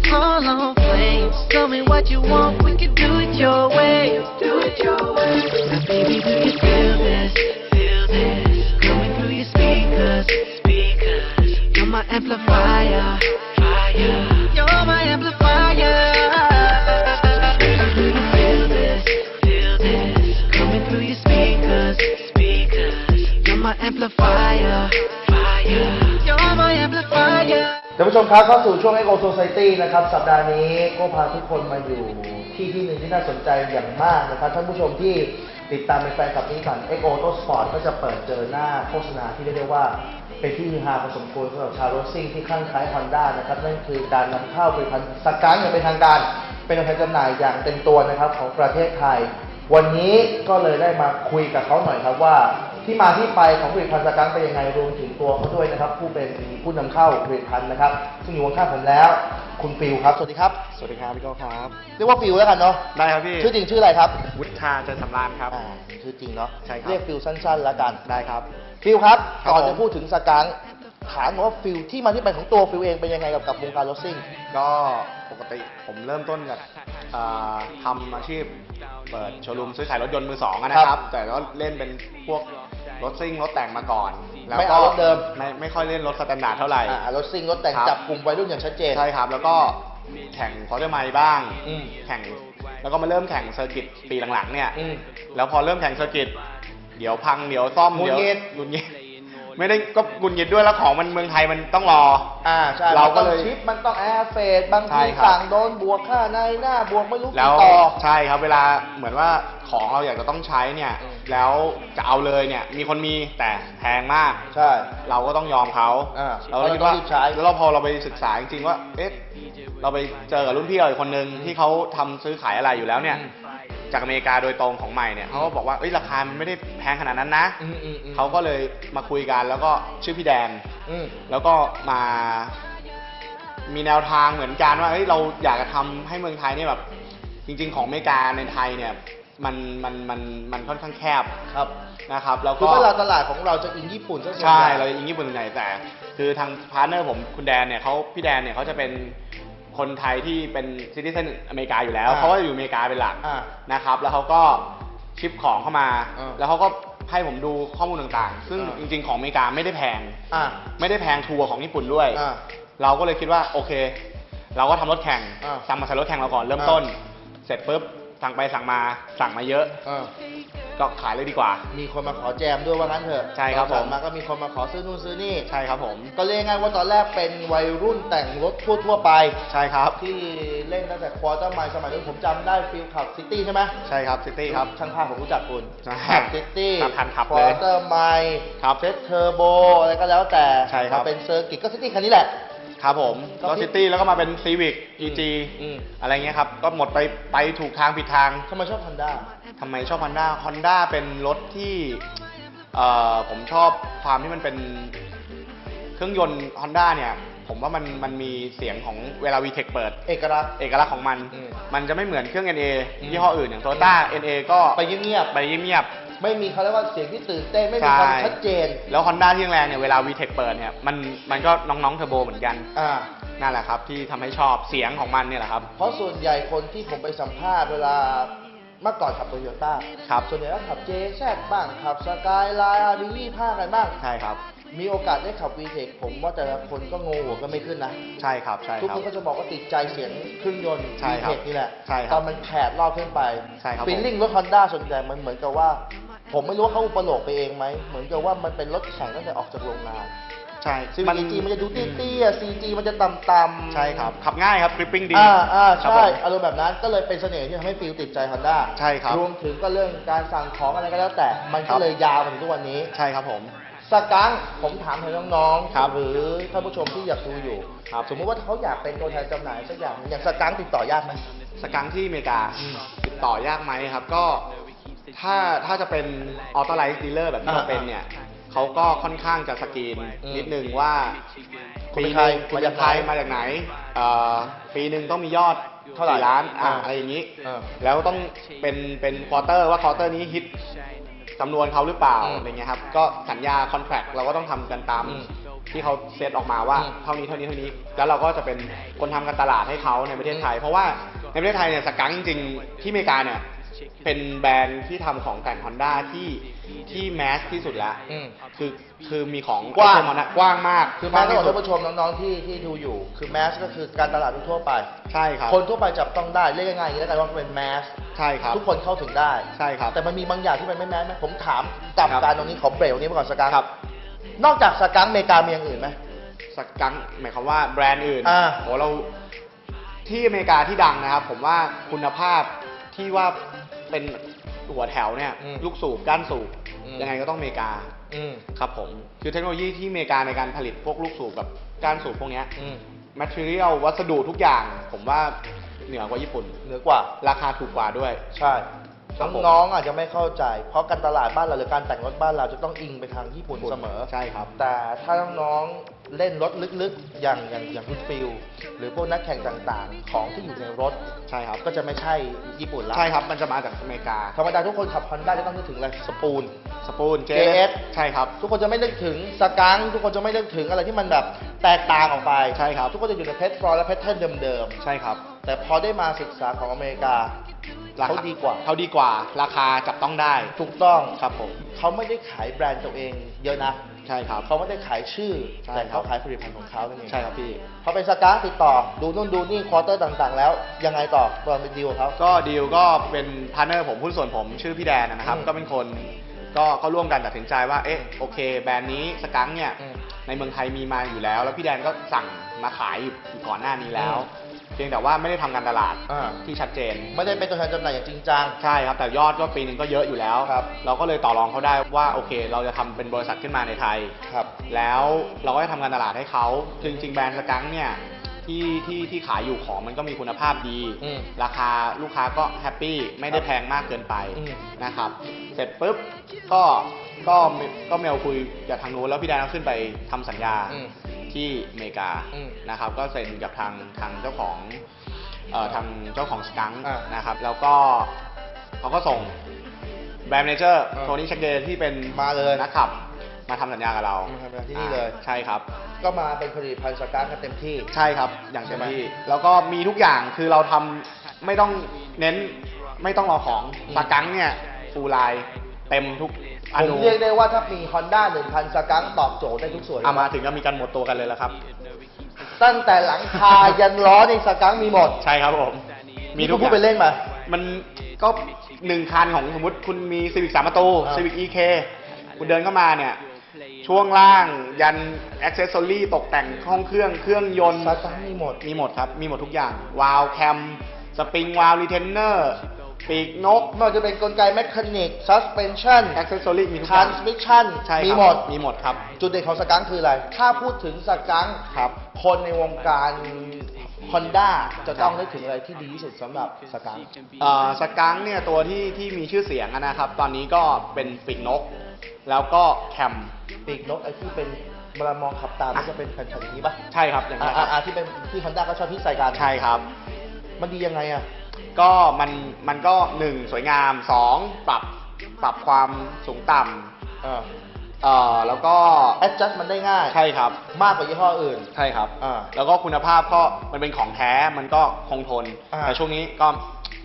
hot like it's all on flames. Tell me what you want, we can do it your way. Do it your way. Now baby, do you feel this? Feel this? Coming through your speakers, speakers. You're my amplifier, fire. ผู้ชมครับเข้าสู่ช่วง Echo Society นะครับ สัปดาห์นี้ก็พาทุกคนมาอยู่ที่ที่หนึ่งที่น่าสนใจอย่างมากนะครับ ท่านผู้ชมที่ติดตามเป็นแฟนคลับนี้ก่น Echo Auto Sport ก็จะเปิดเจอหน้าโฆษณาที่เรียกได้ว่าเป็นที่ฮือฮาพอสมควรสำหรับชาวรถซิ่งที่คลั่งคล้ายฮอนด้านะครับ นั่นคือการนำเข้าผลิตภัณฑ์สกังอย่างเป็นทางการ เป็นตัวแทนจำหน่ายอย่างเต็มตัวนะครับของประเทศไทย วันนี้ก็เลยได้มาคุยกับเขาหน่อยครับว่า ที่มาที่ไปของผลิตภัณฑ์สกังเป็นยังไงรวมถึงตัวเขาด้วยนะครับ ผู้เป็นผู้นำเข้าผลิตภัณฑ์นะครับ ซึ่งอยู่ข้างๆผมแล้ว คุณฟิลครับ สวัสดีครับ สวัสดีครับพี่โก้ครับเรียกว่าฟิลแล้วกันเนาะได้ครับพี่ชื่อจริงชื่ออะไรครับ วุฒิชาเจริญสำราญครับอ่าชื่อจริงเนาะใช่ครับเรียกฟิลสั้นๆแล้วกันได้ครับฟิลครับครับก่อนผมจะพูดถึงสกังถามหน่อยว่าฟิลที่มาที่ไปของตัวฟิลเองเป็นยังไงกับกับวงการรถซิ่งก็ปกติผมเริ่มต้นจากเอ่อทำอาชีพเปิดโชว์รูมซื้อขายรถยนต์มือสองอะนะคครัรับบแต่ก็เล่นเป็นพวก รถซิ่งรถแต่งมาก่อน แล้วไม่ก็เอารถเดิม ไม่ไม่ค่อยเล่นรถสแตนดาร์ดเท่าไหร่ อ่ารถซิ่งรถแต่งครับ จับกลุ่มวัยรุ่นอย่างชัดเจน ใช่ครับ แล้วก็แข่งฟอร์เดอร์ไมบ้าง อืม แข่ง แล้วก็มาเริ่มแข่งเซอร์กิตปีหลังๆเนี่ย อืม แล้วพอเริ่มแข่งเซอร์กิต เดี๋ยวพัง เดี๋ยวซ่อม หงุดเดี๋ยวหงิดหงุดหงิด ไม่ได้ก็กุนหงิดด้วยแล้วของมันเมืองไทยมันต้องรอ อ่าใช่เราก็มันต้องเลยชิปมันต้องแอร์เฟดบางใช่ทีครับ สั่งโดนบวกค่าในหน้าบวกไม่รู้แล้กี่วต่อ ใช่ครับเวลาเหมือนว่าของเราอยากจะต้องใช้เนี่ย อืม แล้วจะเอาเลยเนี่ย มีคนมีแต่แพงมาก ใช่ เราก็ต้องยอมเขาอ่าเราก็คิดว่าเราต้องรีบใช้ แล้วเราพอเราไปศึกษาจริงๆว่า เอ๊ะ เราไปเจอกับรุ่นพี่เราอีกคนนึงที่เขาทำซื้อขายอะไรอยู่แล้วเนี่ยอืม จากอเมริกาโดยตรงของใหม่เนี่ยเขาก็บอกว่าเอ้ยราคามันไม่ได้แพงขนาดนั้นนะอืมอืมอืม เขาก็เลยมาคุยกันแล้วก็ชื่อพี่แดน อืม แล้วก็มามีแนวทางเหมือนกันว่าเฮ้ยเราอยากจะทำให้เมืองไทยเนี่ยแบบ จริง ๆ ของอเมริกาในไทยเนี่ยมันมันมันมันค่อนข้างแคบครับ นะครับ แล้วคือก็เวลาตลาดของเราจะอิงญี่ปุ่นซะส่วนใช่ ใหญ่ เราอิงญี่ปุ่นส่วนใหญ่แต่ คือทางพาร์ทเนอร์ผมคุณแดนเนี่ยเขาพี่แดนเนี่ยเขาจะเป็น คนไทยที่เป็นซิติเซนอเมริกาอยู่แล้วอ่าเขาก็อยู่อเมริกาเป็นหลักอ่านะครับ แล้วเขาก็ชิปของเข้ามา อ่าแล้วเขาก็ให้ผมดูข้อมูลต่างๆ ซึ่งอ่า จริง ๆ ของอเมริกาไม่ได้แพง อ่า ไม่ได้แพงทัวร์ของญี่ปุ่นด้วย อ่าเราก็เลยคิดว่าโอเค เราก็ทำรถแข่งอ่าสั่งมาใส่รถแข่งเราก่อนเริ่มอ่าต้น เสร็จปุ๊บ สั่งไปสั่งมาสั่งมาเยอะอ่าก็ขายเลยดีกว่า มีคนมาขอแจมด้วยว่างั้นเถอะใช่ครับตอนสั่งผมมาก็มีคนมาขอซื้อนู่นซื้อนี่ ใช่ครับผม ก็เรียกง่ายๆว่าตอนแรกเป็นวัยรุ่นแต่งรถทั่วๆไป ใช่ครับ ที่เล่นตั้งแต่ควอเตอร์ไมล์สมัยนั้นผมจำได้ฟิลขับซิตี้ใช่ไหมใช่ครับซิตี้ครับ ช่างภาพผมรู้จักคุณใช่ขับซิตี้ขับทันขับควเลอยเตอร์ไมล์ครับเซตเทอร์โบอะไรก็แล้วแต่ใช่ครับ มาเป็นเซอร์กิตก็ซิตี้คันนี้แหละ ครับผมก็ก็พี่ซิตี้แล้วก็มาเป็นซีวิก EG อืม อะไรเงี้ยครับ ก็หมดไปไปถูกทางผิดทางทำไมชอบฮอนด้าทำไมชอบ Honda Honda เป็นรถที่เอ่อผมชอบความที่มันเป็นเครื่องยนต์ Honda เนี่ย ผมว่ามันมันมีเสียงของเวลา VTEC เปิด เอกลักษณ์ เอกลักษณ์ของมัน อืมมันจะไม่เหมือนเครื่อง NA อืมยี่ห้ออื่นอย่าง Toyota NA ก็ไปเงียบไปเงียบๆ ไม่มีเขาเรียกว่าเสียงที่ตื่นเต้นไม่มีใช่ความชัดเจนๆแล้ว Honda ที่แรงๆเนี่ยเวลา VTEC เปิดเนี่ยมันมันก็น้องๆเทอร์โบเหมือนกัน อ่า นั่นแหละครับ ที่ทำให้ชอบเสียงของมันเนี่ยแหละครับ เพราะส่วนใหญ่คนที่ผมไปสัมภาษณ์เวลาเมื่อก่อนขับโตโยต้าครับ ส่วนใหญ่ก็ขับเจแซบ้างขับสกายไลน์อาร์บีวีผ้ากันบ้าง ใช่ครับ มีโอกาสได้ขับวีเทคผมว่าแต่ละคนก็งงหัวก็ไม่ขึ้นนะ ใช่ครับ ใช่ทุกครัคบนก็จะบอกว่าติดใจเสียงเครื่องยนต์ใช่วีครับเทคนี่แหละใช่ครับตอนมันแผดรอบขึ้นไปใช่ครับฟีลลิ่งรถฮอนด้าส่วนใหญ่มันเหมือนกับว่า ผมไม่รู้ว่าเขาอุปโลกไปเองไหม เหมือนกับว่ามันเป็นรถแข่งตั้งแต่ออกจากโรงงาน ใช่ซีวีจีมันจะดูเตี้ยๆซีจีมันจะต่ำๆใช่ครับ ขับง่ายครับกริปปิ้งดีอ่าอ่าครับใช่ผมอารมณ์แบบนั้นก็เลยเป็นเสน่ห์ที่ทำให้ฟิลติดใจฮอนด้าใช่ครับรวมถึงก็เรื่องการสั่งของอะไรก็แล้วแต่ มันครัก็บเลยยาวมาถึงทุกวันนี้ใช่ครับผมสกังผมถามให้น้องครับๆหรือท่านผู้ชมที่อยากดูอยู่ครับสมมุติว่าเขาอยากเป็นตัวแทนจำหน่ายสักอย่างหนึ่งอย่างสกังติดต่อยากไหมสกังที่อเมริกาอืมติดต่อยากไหมครับ ก็ ถ้าถ้าจะเป็นออโตไลซ์ดีลเลอร์แบบที่เราอ่าเป็นเนี่ยเขาก็ค่อนข้างจะสกรีนอืมนิดนึงว่าคุณปีเป็นหใครนึงคุณมาเป็จากนใครไหนมาจากไหนเอ่อปีหนึ่งต้องมียอดเท่าไหร่สี่ล้านอะอ่าอะไรอย่างนี้เออแล้วต้องเป็นเป็นควอเตอร์ว่าควอเตอร์นี้ฮิตจำนวนเขาหรือเปล่าอืมอะไรเงี้ยครับก็สัญญาคอนแท c t เราก็ต้องทำกันตามอืมที่เขาเซตออกมาว่าอืมเท่านี้เท่านี้เท่านี้ แล้วเราก็จะเป็นคนทำการตลาดให้เขาในประเทศไทย เพราะว่าในประเทศไทยเนี่ยสกังจริงๆที่อเมริกาเนี่ย เป็นแบรนด์ที่ทำของแต่งฮอนด้าที่ที่แมสที่สุดแล้วอืม คือคือมีของกว้างไอเทม Honda กว้างมากคือแม้ต้องบอกที่ท่านผู้ชมน้องๆที่ที่ดูอยู่ คือแมสก็คือการตลาดทั่วๆไป ใช่ครับ คนทั่วไปจับต้องได้เรียกง่ายๆอย่างนี้แล้วกันว่าเป็นแมสใช่ครับ ทุกคนเข้าถึงได้ใช่ครับ แต่มันมีบางอย่างที่มันไม่แมสไหมผมถามกลับครับ การตรงนี้ขอเบรกตรงนี้มาก่อนสกังครับ นอกจากสกังอเมริกามีอย่างอื่นไหมสกังหมายความว่าแบรนด์อื่นอ่า โหเราที่อเมริกาที่ดังนะครับ ผมว่าคุณภาพที่ว่า เป็นหัวแถวเนี่ยอืมลูกสูบก้านสูบอืม ยังไงก็ต้องอเมริกาอืม ครับผมคือเทคโนโลยีที่อเมริกาในการผลิตพวกลูกสูบกับก้านสูบพวกเนี้ย อืม material วัสดุทุกอย่าง ผมว่าเหนือกว่าญี่ปุ่น เหนือกว่า ราคาถูกกว่าด้วย ใช่ครับผม น้องๆอาจจะไม่เข้าใจ เพราะการตลาดบ้านเราหรือการแต่งรถบ้านเราจะต้องอิงไปทางญี่ปุ่นเสมอ ใช่ครับ แต่ถ้าน้องๆ เล่นรถลึกๆ อย่างอย่างอย่างคุณฟิลหรือพวกนักแข่งต่างๆ ของที่อยู่ในรถใช่ครับ ก็จะไม่ใช่ญี่ปุ่นละใช่ครับ มันจะมาจากอเมริกา ธรรมดาทุกคนขับฮอนด้าจะต้องนึกถึงอะไรสปูน สปูน JS JS ใช่ครับ ทุกคนจะไม่นึกถึงสกังทุกคนจะไม่นึกถึงอะไรที่มันแบบแตกต่างออกไปใช่ครับ ทุกคนจะอยู่ในเพชรฟลอยและเพชรเทิร์นเดิมใช่ครับๆแต่พอได้มาศึกษาของอเมริการคเขาดีกว่าเขาดีกว่า ราคาจับต้องได้ ถูกต้องครับผมเขาไม่ได้ขายแบรนด์ตัวเองเยอะนะ ใช่ครับเขาไม่ได้ขายชื่อใช่แต่ครัเขาบขายผลิตภัณฑ์ของเขานั่นเองใช่ครับพี่ พอเป็นสกังติดต่อดูนู่นดูนี่ควอเตอร์ต่างๆ แล้ว ยังไงต่อตอนเป็นดีลกับเขาก็ดีลก็เป็นพาร์ทเนอร์ผมหุ้นส่วนผมชื่อพี่แดนนะครับอืมก็เป็นคนก็ก็ร่วมกันตัดสินใจว่า เอ๊ะ โอเค แบรนด์นี้สกังเนี่ยอืมในเมืองไทยมีมาอยู่แล้ว แล้วพี่แดนก็สั่งมาขายอยู่ก่อนหน้านี้แล้ว อืเพียงแต่ว่าไม่ได้ทำการตลาดอ่า ที่ชัดเจน ไม่ได้เป็นตัวแทนจำหน่ายอย่างจริงจัง ใช่ครับ แต่ยอดก็ปีหนึงก็เยอะอยู่แล้ว ครับ เราก็เลยต่อรองเขาได้ว่าโอเค เราจะทำเป็นบริษัทขึ้นมาในไทย ครับ แล้วเราก็จะทำการตลาดให้เขาคือจริงๆแบรนด์สกังเนี่ยที่ที่ที่ขายอยู่ของมันก็มีคุณภาพดี อืมราคาลูกค้าก็แฮปปี้ไม่ได้แพงมากเกินไปอืม นะครับ เสร็จปุ๊บก็ก็ก็เมลคุยกับทางนู้นแล้วพี่แดนก็ขึ้นไปทำสัญญา อืม ที่อเมริกาอืมนะครับ ก็เซ็นกับทางทางเจ้าของเอ่อทางเจ้าของสกังอ่านะครับ แล้วก็เขาก็ส่งแบรนด์ m ม n เจอร์อ่าโทนี่ชักเดย์ที่เป็นมาเลย นักขับ มาทำสัญญากับเรามาทำสัญญาที่นี่เลย อ่าใช่ครับ ก็มาเป็นผลิตภัณฑ์สกังกันเต็มที่ ใช่ครับ อย่างเต็มใช่ไหมที่แล้วก็มีทุกอย่าง คือเราทำไม่ต้องเน้น ไม่ต้องรอของอืม สกังเนี่ยฟูลไลน์เต็มทุก อผมนุเรียกได้ว่าถ้ามี Honda 1000สกังตอบโจทย์ได้ทุกส่วนเลยเอามาถึงก็มีการหมดตัวกันเลยแล้วครับ ตั้งแต่หลังคา ยันล้อในสกังมีหมดใช่ครับผม มีทุกพูดไปอย่างเล่นมา มันก็หนึ่งคันของสมมติคุณมี Civic 3ประตูอ่า Civic EK คุณเดินเข้ามาเนี่ย ช่วงล่างยันอ็อกเซสซอรี่ตกแต่งห้องเครื่องเครื่องยนต์ สกังมีหมด มีหมดครับ มีหมดทุกอย่าง วาล์วแคม สปริงวาล์วรีเทนเนอร์ ปีกนกไม่ว่าจะเป็นกลไกแมคานิกซัสเพนชั่นแอ c เซสซอรี่มีทุกทอรานย่างสมิชชั่นใช่ครับมีหมด มีหมดครับ จุดเด่นของสกังคืออะไร ถ้าพูดถึงสกังครับ คนในวงการ Honda จะต้องครับนึกถึงอะไรที่ดีที่สุดสำหรับสกังเอ่อสกังเนี่ยตัวที่ที่มีชื่อเสียงอะนะครับ ตอนนี้ก็เป็นปีกนก แล้วก็แคม ปีกนกไอ้ที่เป็นเวลามองขับตามมันจะเป็นแผ่นๆอย่างนี้ปะใช่ครับอย่างอ่านี้ยครับ อ่าที่เป็นที่ Honda ก็ชอบที่ใส่กันใช่ครับ มันดียังไงอะ ก็มันมันก็หนึ่งสวยงามสองปรับปรับความสูงต่อ่าำเอ่อแล้วก็ adjust มันได้ง่ายใช่ครับ มากกว่ายี่ห้ออื่น ใช่ครับ อ่าแล้วก็คุณภาพก็มันเป็นของแท้มันก็คงทน อ่า แต่ช่วงนี้ก็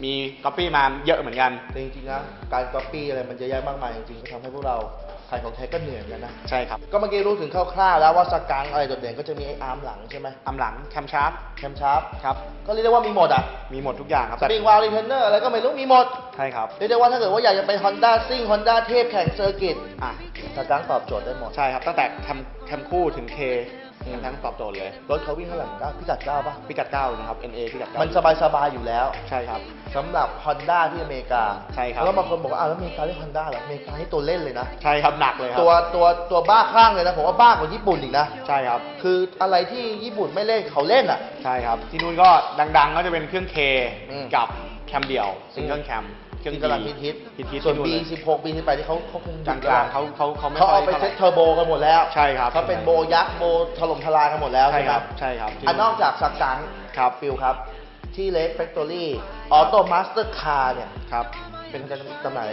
มีก๊อปปี้มาเยอะเหมือนกัน แต่จริงๆนะการก๊อปปี้อะไรมันเยอะแยะมากมายจริงๆก็ทำให้พวกเรา ขายของแท้ก็เหนื่อยเหมือนกันนะ ใช่ครับ ก็เมื่อกี้รู้ถึงคร่าวๆแล้วว่าสกังอะไรโดดเด่นก็จะมีไอ้อาร์มหลังใช่ไหมอำหลังแคมชาร์ปแคมชาร์ปครับ ก็เรียกได้ว่ามีหมดอะ มีหมดทุกอย่างครับสปริงวาลรีเทนเนอร์อะไรก็ไม่รู้มีหมด ใช่ครับ เรียกได้ว่าถ้าเกิดว่าอยากจะไป Honda ซิ่ง Honda เทพแข่งเซอร์กิตอะสกังตอบโจทย์ได้หมด ใช่ครับ ตั้งแต่แคมแคมคู่ถึงเค อืมทั้งตอบโจทย์เลย รถเขาวิ่งเท่าไหร่เก้าพิกัดเก้าปะพิกัด9นะครับ NA พิกัด9มันสบายๆอยู่แล้วใช่ครับ สำหรับ Honda ที่อเมริกาใช่ครับ แล้วบางคนบอกว่าอ้าวแล้วอเมริกาเล่น Honda เหรออเมริกาให้ตัวเล่นเลยนะ ใช่ครับหนักเลยครัตัวตัวตัวบ้าคลั่งเลยนะ ผมว่าบ้ากว่าญี่ปุ่นอีกนะ ใช่ครับ คืออะไรที่ญี่ปุ่นไม่เล่นเขาเล่นอะ ใช่ครับ ที่นู่นก็ดังๆ ก็จะเป็นเครื่อง K อืมกับแคมเดี่ยวซิงเกิลแคมเค รื่องที่กำลังฮิตฮิตฮิตฮิตส่วน ที่ B เลย 16 B 18ที่เขาเขาคงกลางๆเขาเขาเขาไม่เขาค่เอายไปท่หเซ็ร่ตเทอร์โบกันหมดแล้วใช่ครับเขาเป็นโบยักษ์โบถล่มทลายกันหมดแล้วใช่ไหมครับใช่ครับอันนอกจากสักกังครับฟิลครับ ที่ Red Factory Auto Master Car เนี่ยครับเป็นคนจำหน่าย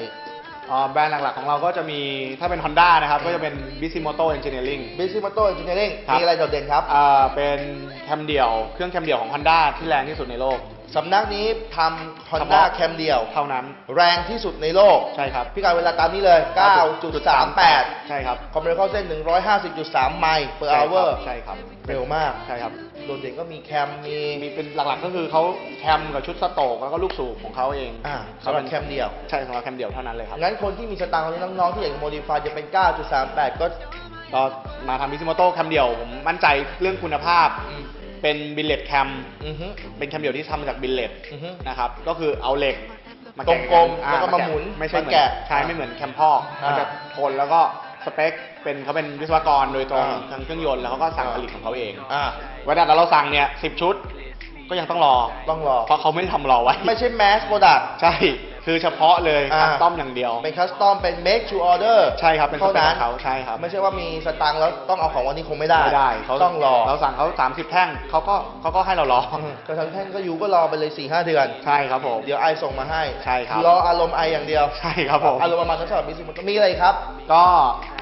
อ่าแบรนด์หลักๆของเราก็จะมีถ้าเป็น Honda นะครับ ก็จะเป็น Bisimoto Engineering b i s i m o t o Engineering ครับ มีอะไรโดดเด่นครับ อ่าเป็นแคมเดี่ยว เครื่องแคมเดี่ยวของ Honda ที่แรงที่สุดในโลก สำนักนี้ทำเฉ Honda พาะแคมเดียว เท่านั้น แรงที่สุดในโลก ใช่ครับพี่การเวลาตามนี้เลย 9.38 ใช่ครับคอมเมอร์เข้าเส้น 150.3 ไมล์ per ใช่ครับ hour ใช่ครับ เร็วมาก ใช่ครับ โดดเด่นก็มีแคม มีมีเป็นหลักๆ ก็คือเขาแคมกับชุดสโตรกแล้วก็ลูกสูบของเขาเองอ่าเขาสำหรัเป็บนแคมเดียว ใช่สำหรับแคมเดี่ยวเท่านั้นเลยครับ งั้นคนที่มีสตางค์ตอนนี้น้องๆ ที่อยากจะโมดิฟายจะเป็น 9.38 ก็ก็มาทำ Bisimoto แคมเดี่ยวผมมั่นใจเรื่องคุณภาพอืม เป็นบิลเลตแคมอือฮึ เป็นแคมเดี่ยวที่ทำมาจากบิลเลตอือฮึนะครับ ก็คือเอาเหล็กมาตรงแะกลมอ่แล้วก็มาแะหมุนไม่ใช่เหมือนมาแกะใช่ไม่เหมือนแคมพอกอ่ามัมันจะทนแล้วก็สเปคเป็นเขาเป็นวิศวกรโดยตรงอ่า ทางเครื่องยนต์แล้วเขาก็สั่งผลิตของเขาเองอ่า เวลาเราสั่งเนี่ยสิบชุด ก็ยังต้องรอต้องรอ เพราะเขาไม่ได้ทำรอไว้ ไม่ใช่ mass product ใช่ คือเฉพาะเลยอ่า คัสตอมอย่างเดียว เป็นคัสตอมเป็น make to order ใช่ครับเป็นสเท่าเปคนั้ขนองเขาใช่ครับ ไม่ใช่ว่ามีสตังค์แล้วต้องเอาของวันนี้คงไม่ได้ไม่ได้เขาต้องรอเราสั่งเขา 30 แท่งเขาก็เขาก็ให้เรารออืมก็ทั้งแท่งก็อยู่ก็รอไปเลย4-5เดือน ใช่ครับผม เดี๋ยวไอส่งมาให้ใช่ครับรออารมณ์ไออย่างเดียว ใช่ครับผม อารมณ์ประมาณนั้นสำหรับบิสมันมีอะไรครับ ก็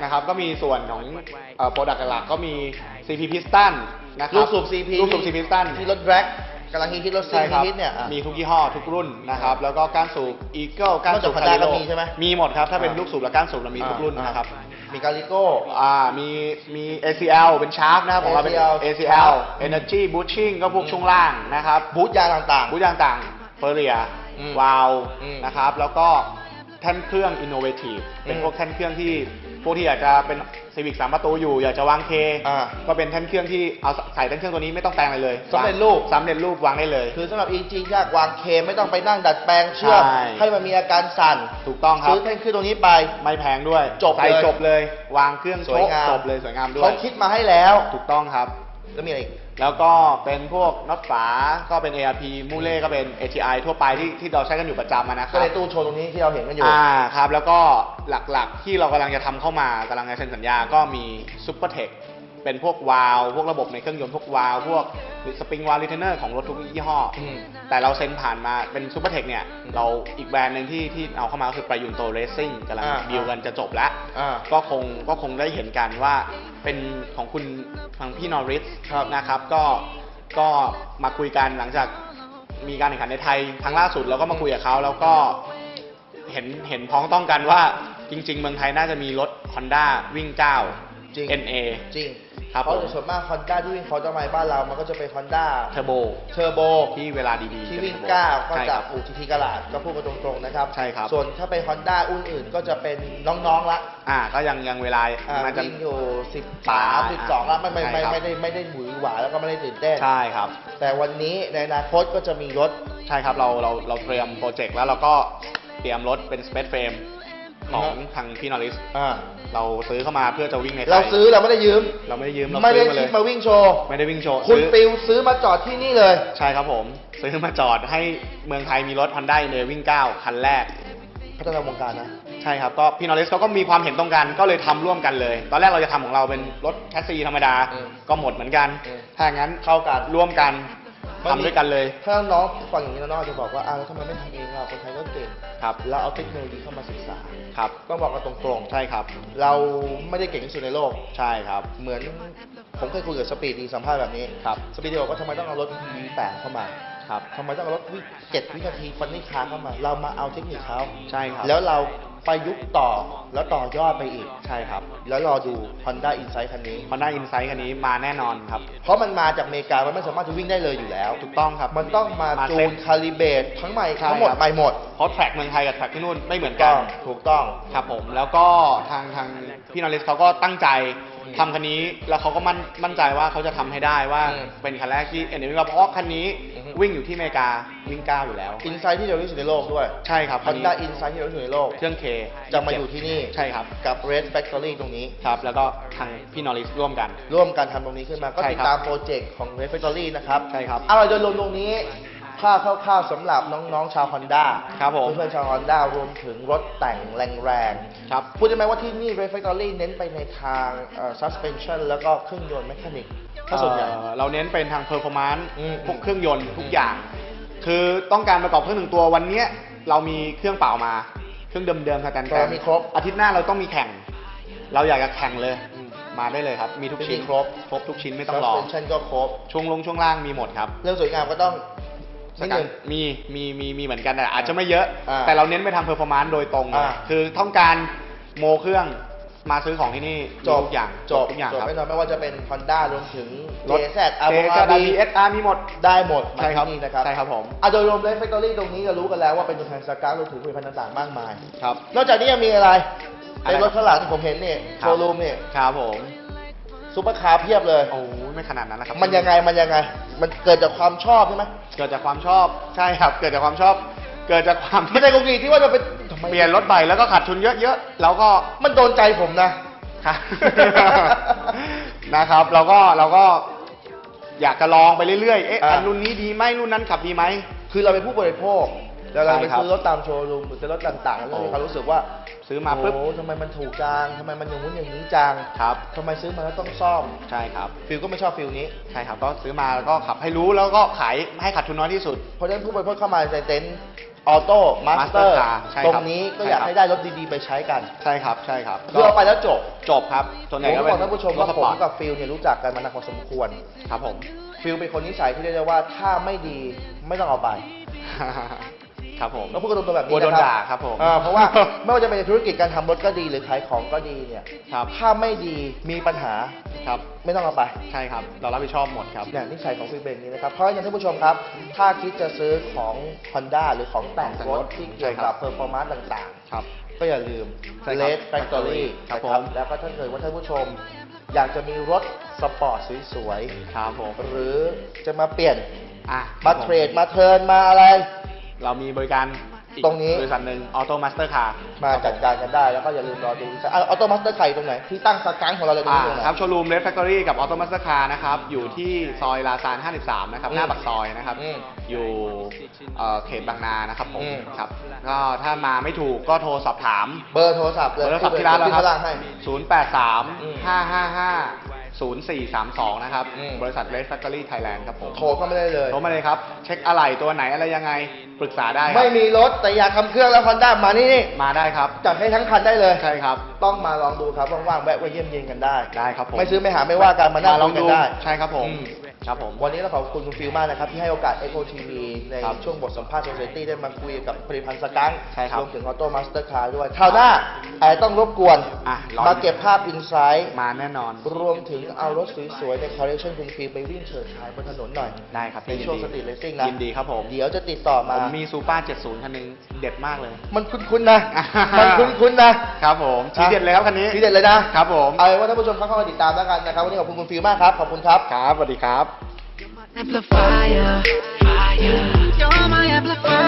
นะครับก็มีส่วนของโปรดักต์หลักๆก็มี CP Piston นะครับลูกสูบ CP ลูกสูบ CP Piston ที่รถแร็ก กำลังฮิตรถซีใช่ครับฮิตเนี่ยอะ มีทุกยี่ห้อทุกรุ่นนะครับ แล้วก็ก้านสูบ Eagle ก้านสูบนอกจาก Honda ก็มีใช่ไหมมีหมดครับ ถ้าเป็นอ่า ลูกสูบและก้านสูบเรามีทุกรุ่นอ่านะครับ มีการิโก้ อ่ามีมี ACL เป็นชาร์ปนะครับของเราเป็น ACL ACL Sharp Energy Boosting ก็พวกช่วงล่างนะครับ บูทยางต่าง บูธต่างๆเฟอร์เรียอืมวาลอืมนะครับ แล้วก็ แท่นเครื่อง innovative เป็นอืมพวกแท่นเครื่องที่พวกที่อยากจะเป็นซีวิกสามประตูอยู่อยากจะวางเค อ่า ก็เป็นแท่นเครื่องที่เอาใส่แท่นเครื่องตัวนี้ไม่ต้องแต่งอะไรเลยสำเร็จรูป สำเร็จรูปวางได้เลยๆคือสำหรับ EG ยากวางเคไม่ต้องไปนั่งดัดแปลงเชื่อมใช่ ให้มันมีอาการสั่นถูกต้องครับ ซื้อแท่งขึ้นตรงนี้ไป ไม่แพงด้วยจบใส่เลยจบเลย วางเครื่องสวยงาม จบเลยสวยงามด้วเขายคิดมาให้แล้ว ถูกต้องครับ แล้วมีอะไรอีก แล้วก็เป็นพวกน็อตฝาก็เป็น ARP มูเล่ก็เป็น ATI ทั่วไปที่ที่เราใช้กันอยู่ประจำอะนะคก็รับในตู้โชว์ตรงนี้ที่เราเห็นกันอยู่ อ่าครับ แล้วก็หลักๆที่เรากำลังจะทำเข้ามากำลังจะเซ็นสัญญาก็มี Super Tech เป็นพวกวาล์วพวกระบบในเครื่องยนต์พวกวาล์วพวกสปริงวาล์วรีเทนเนอร์ของรถทุกยี่ห้ออมแต่เราเซ็นผ่านมาเป็นซูเปอร์เทคเนี่ยอืมเราอีกแบรนด์หนึ่งที่ที่เอาเข้ามาก็คือประยุนโตเรซซิ่งกำลังอ่าดีลกันจะจบแล้ว อ่าก็คงก็คงได้เห็นกันว่าเป็นของคุณทางพี่นอริสครับ นะครับ ก็ก็มาคุยกันหลังจากมีการแข่งขันในไทยครั้งล่าสุดเราก็มาคุยกับเขาแล้วก็ เห็นเห็นพ้องต้องกันว่าจริง ๆ เมืองไทยน่าจะมีรถ Honda วิ่ง จริง9 NA จริงครับเพราะผม ส่วนมาก Honda ที่วิ่งฟอร์ดไมบ้านเรา มันก็จะเป็น Honda เทอร์โบเทอร์โบที่เวลาดีๆที่จะเป็นวิ่ง Turbo ก้าวก็ใช่คจารักบ อู่ทีทีกระลาดก็พูดกันตรงๆนะครับ ใช่ครับ ส่วนถ้าเป็น Honda อุ้นอื่นก็จะเป็นน้องๆละอ่าก็ยังยังเวลาอ่ามันจะ วิ่งอยู่สิบอ่าสามสิบสองแล้วไม่ไม่ใช่ไม่ครับ ไม่ได้ไม่ได้หวือหวาแล้วก็ไม่ได้ตื่นเต้น ใช่ครับ แต่วันนี้ในอนาคตก็จะมีรถ ใช่ครับเราเราเราเตรียมโปรเจกต์แล้วเราก็เตรียมรถเป็นสเปซเฟรม ของอือฮะทางพี่นอริสอ่าเราซื้อเข้ามาเพื่อจะวิ่งในไทยเราซื้อเราไม่ได้ยืม เราไม่ได้ยืมเราไม่ได้ซื้อมาเลคิยดมาวิ่งโชว์ ไม่ได้วิ่งโชว์คุณซื้อปิวซื้อมาจอดที่นี่เลย ใช่ครับผม ซื้อมาจอดให้เมืองไทยมีรถ Honda เนวิ่ง9คันแรก พัฒนาวงการนะ ใช่ครับ ก็พี่นอริสเขาก็มีความเห็นตรงกันก็เลยทำร่วมกันเลย ตอนแรกเราจะทำของเราเป็นรถแคสซีธรรมดา อืมก็หมดเหมือนกัน อืม ถ้าอย่างนั้นเข้ากันร่วมกันมัน ทำมีด้วยกันเลย ถ้าน้องฟังอย่างนี้แล้วน้องอาจจะบอกว่าอ้าวแล้วทำไมไม่ทำเองล่ะคนไทยก็เก่งครับเราเอาเทคโนโลยีเข้ามาศึกษาครับต้องบอกกันตรงใช่ครับๆเราไม่ได้เก่งที่สุดในโลกใช่ครับ เหมือนผมเคยคุยกับสปีดดีสัมภาษณ์แบบนี้ครับสปีดดีบอกว่าทำไมต้องเอารถ V8 เข้ามาครับทำไมต้องเอารถวิเจ็ดวินาทีฟันนี่คาร์เข้ามา เรามาเอาเทคนิคเขาใช่ครับแล้วเรา ประยุกต์ต่อแล้วต่อยอดไปอีก ใช่ครับ แล้วรอดู Honda Insight คันนี้ Honda Insight คันนี้มาแน่นอนครับ เพราะมันมาจากอเมริกา มันไม่สามารถจะวิ่งได้เลยอยู่แล้ว ถูกต้องครับ มันต้องมามาจูเซ็นตคาลิเบตทั้งใหม่ใช่ทั้งหมดครับใหม่หมดเพราะแทร็กเมืองไทยกับแทร็กที่นู่นไม่เหมือนถูกกัต้น องถูกต้อง ครับผมแล้วก็ทางทางพี่นอริสเขาก็ตั้งใจทำคันนี้แล้วเขาก็มั่นมั่นใจว่าเขาจะทำให้ได้ว่าอืมเป็นคันแรกที่เอ็นเอ็มเพราะว่าคันนี้อือฮึ วิ่งอยู่ที่อเมริกาวิ่งก้าวอยู่แล้ว อินไซต์ที่เร็วที่สุดในโลกด้วยใช่ครับคันนี้ Honda Insight ที่เร็วที่สุดในโลก เครื่องเคจะมาอยู่ที่นี่ใช่ครับ กับ Red Factory ตรงนี้ครับ แล้วก็ทางพี่นอริสร่วมกัน ร่วมกันทำตรงนี้ขึ้นมา ก็ใช่ติดครับตามโปรเจกต์ของ Red Factory นะครับ ใช่ครับเอาเราโดยรวมตรงนี้ ค่าคร่าวๆสำหรับน้องๆชาว Honda ครับผมเพื่อนๆชาว Honda รวมถึงรถแต่งแรงๆครับพูดได้ไหมว่าที่นี่ Red Factory เน้นไปในทางเอ่อ suspension แล้วก็เครื่องยนต์ mechanic ถ้าส่วนใหญ่เอ่อเราเน้นเป็นทาง performance อืมพวกเครื่องยนต์ทุกอย่าง คือต้องการประกอบเครื่องหนึ่งตัววันเนี้ยเรามีเครื่องเปล่ามา เครื่องเดิมๆสแตนก็มีครบอาทิตย์หน้าเราต้องมีแข่ง เราอยากจะแข่งเลยมาได้เลยครับ มีทุกชิ้นมีครบ ครบทุกชิ้นไม่ต้องรอ suspension ก็ครบ ช่วงลงช่วงล่างมีหมดครับ เรื่องสวยงามก็ต้อง นิดนึงมีมีมีมีเหมือนกันแต่อาจจะไม่เยอะอ่าแต่เราเน้นไปทำเพอร์ฟอร์มานซ์โดยตรงเลยอ่าคือต้องการโมเครื่องมาซื้อของที่นี่จบทุกอย่างจบทุกอย่างจบครับไม่น้อยไม่ว่าจะเป็น Honda รวมถึงรถ JZ เ r จ b ดีเอสอาร์มีหมดได้หมดใช่ครับมาที่นี่นะครับใช่ครับผมอะโดยรวมเลย Factory ตรงนี้ก็รู้กันแล้วว่าเป็นตัวแทนสการวมถึงผลิตภัณฑ์ต่างๆมากมายครับนอกจากนี้ยังมีอะไรอะไรในรถข้างหลังที่ผมเห็นเนี่ยคโชรับว์รูมเนี่ยครับผมซุปเปอร์คาร์เพียบเลยโอ้ไม่ขนาดนั้นนะครับมันยังไงมันยังไง มันเกิดจากความชอบใช่ไหมเกิดจากความชอบใช่ครับ เกิดจากความชอบ เกิดจากความไม่ใช่กุกีที่ว่าจะเป็นทำไมเปลี่ยนรถใหม่แล้วก็ขาดทุนเยอะๆแล้วก็มันโดนใจผมนะ ครับ นะครับเราก็เราก็อยากจะลองไปเรื่อยๆเอ๊ะอ่า อันรุ่นนี้ดีไหมรุ่นนั้นขับดีไหม คือเราเป็นผู้บริโภค แล้วเราไปใช่ครับซื้อรถตามโชว์รูมหรือซื้อรถต่างๆแล้วเรามีความรู้สึกว่าซื้อมาปุ๊บ โอ้ทำไมมันถูกจังทำไมมันอย่างนู้นอย่างนี้จังครับ ทำไมซื้อมาแล้วต้องซ่อม ใช่ครับ ฟิลก็ไม่ชอบฟิลนี้ ใช่ครับก็ซื้อมาแล้วก็ขับให้รู้แล้วก็ขายให้ขาดทุนน้อยที่สุด เพราะฉะนั้นผู้บริโภคเข้ามาในเต็นท์ออโต้มาสเตอ Master ร์ Car ใช่ครับตรงนี้ก็อยากใช่ครับ ให้ได้รถดีๆไปใช้กันใช่ครับ ใช่ครับคือเอาไปแล้วจบ จบครับส่วนใหญ่ผมก็บเป็อนกท่านผู้ชมว่าถสผปมอร์ตกับฟิลเนี่ยรู้จักกันมานานพอสมควร ครับผม ฟิลเป็นคนนิสัยที่เรียกได้ว่าถ้าไม่ดีไม่ต้องเอาไป ครับผมเราพูดกันตรงๆแบบกลันี้วโดนนะคด่ารับครับผมอ่าเพราะว่า ไม่ว่าจะเป็นธุรกิจการทำรถก็ดีหรือขายของก็ดีเนี่ยครับ ถ้าไม่ดีมีปัญหาครับ ไม่ต้องเอาไป ใช่ครับ เรารับผิดชอบหมดครับ เนี่ยนิสัยของฟิลเป็นอย่างนี้นะครับ เพราะฉะนั้นท่านผู้ชมครับ ถ้าคิดจะซื้อของ Honda หรือของแต่งรถที่เกี่ยวกับเพอร์ฟอร์มานซ์ต่างครับ ๆ ก็อย่าลืม ใช่ครับ Red Factory ครับนะผมแล้วก็ถ้าเกิดว่าท่านผู้ชม อยากจะมีรถสปอร์ตสวยครับผมๆ หรือจะมาเปลี่ยน อะมาเทรดมาเทิร์นมาอะไร เรามีบริการอีกตรงนี้ บริษัทหนึ่งออโต้มาสเตอร์คาร์มาจัดการกันได้แล้วก็อย่าลืมรอดูออโต้มาสเตอร์ไข่ตรงไหน ที่ตั้งสกังของเราเลยตรงอ่านี้ตรงไหน ครับโชว์รูมเ d ดแฟคทอรี่กับออโตมัสเตอร์คาร์นะครับ อยู่ที่ซอยลาซาน 53 นะครับ อืมหน้าปากซอยนะครับ อืมอยู่เอ่อเขตบางนานะครับผมอืม ครับก็ถ้ามาไม่ถูกก็โทรสอบถามเบอร์โทรศัพท์เบเลอยร์โทรศัพท์ที่ร้านเราคที่ข้างล่างให้รับอืม083 555 0432 นะครับ อืม บริษัทเ d ดแฟคทอรี่ไทยแลนด์ครับผมโทรเข้าไม่ได้เลย โทรมาเลยครับ เช็คอะไรตัวไหนอะไรยังไง ปรึกษาได้ครับ ไม่มีรถแต่อยากทำเครื่องแล้ว Honda มานี่นี่มาได้ครับ จัดให้ทั้งคันได้เลย ใช่ครับ ต้องมาลองดูครับว่างๆแวะไปเยี่ยมเยียนกันได้ ได้ครับผมไม่ซื้อไม่หาไม่ว่ากันมานั่งลองคุยดูกันได้ใช่ครับผม อืม ครับผม วันนี้เราขอบคุณคุณฟิลมากนะครับ ที่ให้โอกาส Echo TV ในครับช่วงบทสัมภาษณ์ Society ได้มาคุยกับผลิตภัณฑ์สกังใช่ครับรวมถึง Auto Master Car ด้วยคราวหน้าไอ้ต้องรบกวน อะรอ มาเก็บภาพอินไซต์มาแน่นอน รวมถึงเอารถสวยๆในคอลเลคชันคุณฟิลไปวิ่งเฉิดฉายบนถนนหน่อย ได้ครับในช่วงสตรีทเลสซิ่งนะยินดีครับผมเดี๋ยวจะติดต่อผมมามีซูเปอร์70 คันหนึงเด็ดมากเลย มันคุ้นๆนะ มันคุ้นๆนะ ครับผมทีเด็ดเลยครับคันนี้ ทีเด็ดเลยนะครับผม เอาเป็นว่าท่านผู้ชมเข้ามาติดตามแล้วกันนะครับ วันนี้ขอบคุณคุณฟิลมากครับ ขอบคุณครับ ครับสวัสดีครับ Amplifier, fire. You're my amplifier.